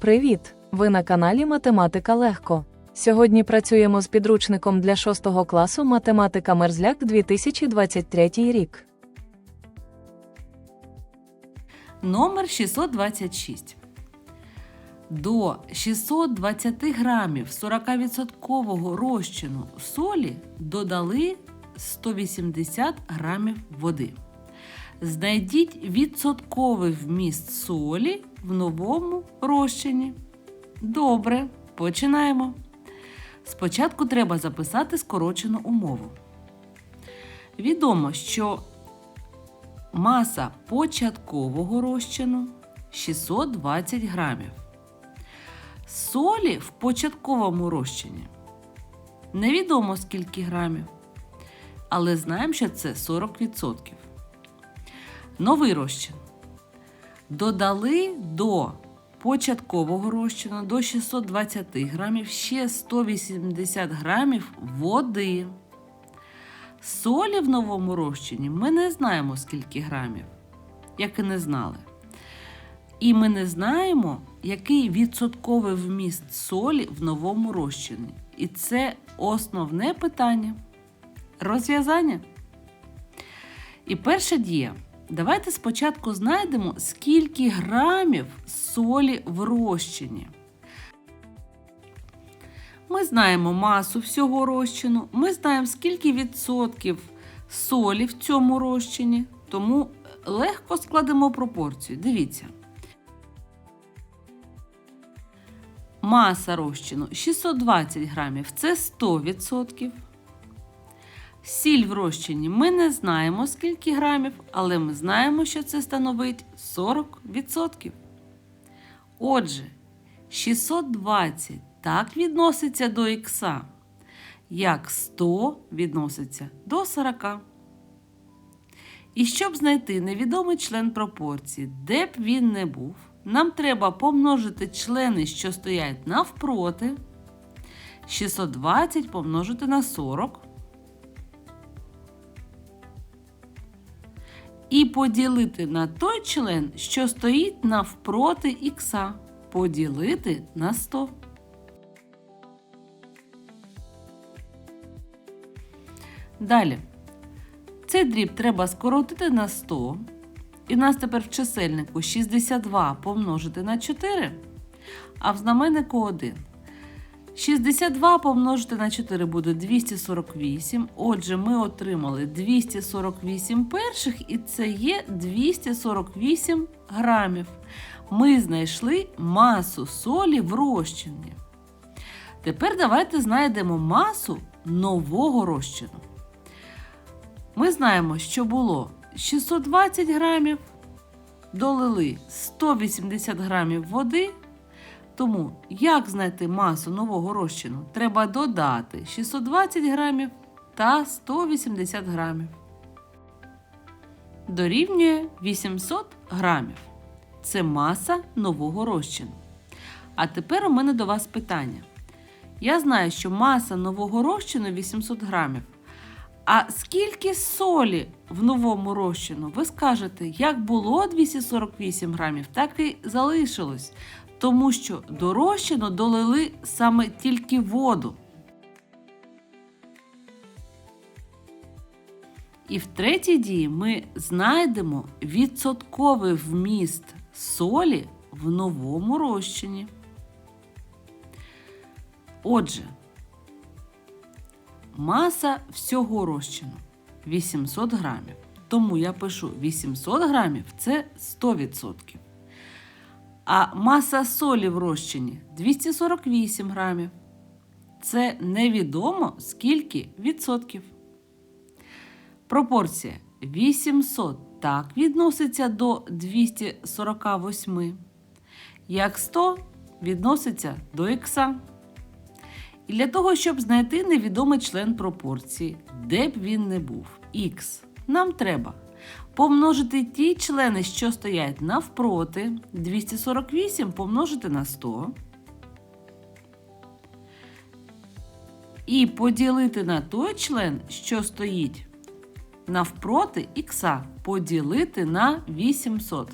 Привіт! Ви на каналі Математика Легко. Сьогодні працюємо з підручником для 6 класу Математика Мерзляк 2023 рік. Номер 626. До 620 грамів 40% розчину солі додали 180 грамів води. Знайдіть відсотковий вміст солі в новому розчині. Добре, починаємо. Спочатку треба записати скорочену умову. Відомо, що Маса початкового розчину 620 грамів. Солі в початковому розчині невідомо скільки грамів, але знаємо, що це 40%. Новий розчин. Додали до початкового розчину до 620 грамів ще 180 грамів води. Солі в новому розчині ми не знаємо скільки грамів, як і не знали. І ми не знаємо, який відсотковий вміст солі в новому розчині. І це основне питання. Розв'язання. І перша дія. Давайте спочатку знайдемо, скільки грамів солі в розчині. Ми знаємо масу всього розчину, ми знаємо, скільки відсотків солі в цьому розчині, тому легко складемо пропорцію. Дивіться. Маса розчину 620 грамів це 100%. Сіль в розчині ми не знаємо, скільки грамів, але ми знаємо, що це становить 40%. Отже, 620 так відноситься до ікса, як 100 відноситься до 40. І щоб знайти невідомий член пропорції, де б він не був, нам треба помножити члени, що стоять навпроти. 620 помножити на 40. І поділити на той член, що стоїть навпроти ікса. Поділити на 100. Далі. Цей дріб треба скоротити на 100. І в нас тепер в чисельнику 62 помножити на 4, а в знаменнику 1. 62 помножити на 4 буде 248. Отже, ми отримали 248 перших, і це є 248 грамів. Ми знайшли масу солі в розчині. Тепер давайте знайдемо масу нового розчину. Ми знаємо, що було 620 грамів, долили 180 грамів води. Тому, як знайти масу нового розчину, треба додати 620 грамів та 180 грамів. Дорівнює 800 грамів. Це маса нового розчину. А тепер у мене до вас питання. Я знаю, що маса нового розчину 800 грамів. А скільки солі в новому розчину? Ви скажете, як було 248 грамів, так і залишилось. Тому що до розчину долили саме тільки воду. І в третій дії ми знайдемо відсотковий вміст солі в новому розчині. Отже, Маса всього розчину 800 грамів. Тому я пишу 800 грамів це 100%. А маса солі в розчині 248 грамів. Це невідомо скільки відсотків. Пропорція 800 так відноситься до 248, як 100 відноситься до ікса. І для того, щоб знайти невідомий член пропорції, де б він не був, х, нам треба помножити ті члени, що стоять навпроти, 248 помножити на 100. І поділити на той член, що стоїть навпроти х, поділити на 800.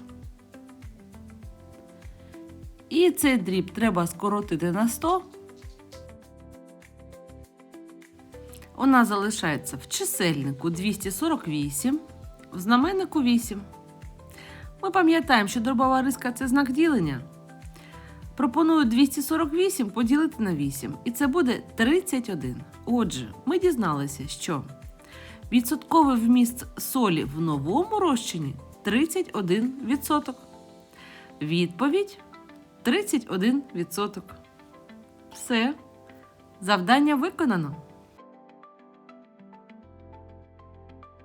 І цей дріб треба скоротити на 100. У нас залишається в чисельнику 248, в знаменнику 8. Ми пам'ятаємо, що дробова риска це знак ділення. Пропоную 248 поділити на 8, і це буде 31. Отже, ми дізналися, що відсотковий вміст солі в новому розчині 31%. Відповідь 31%. Все. Завдання виконано.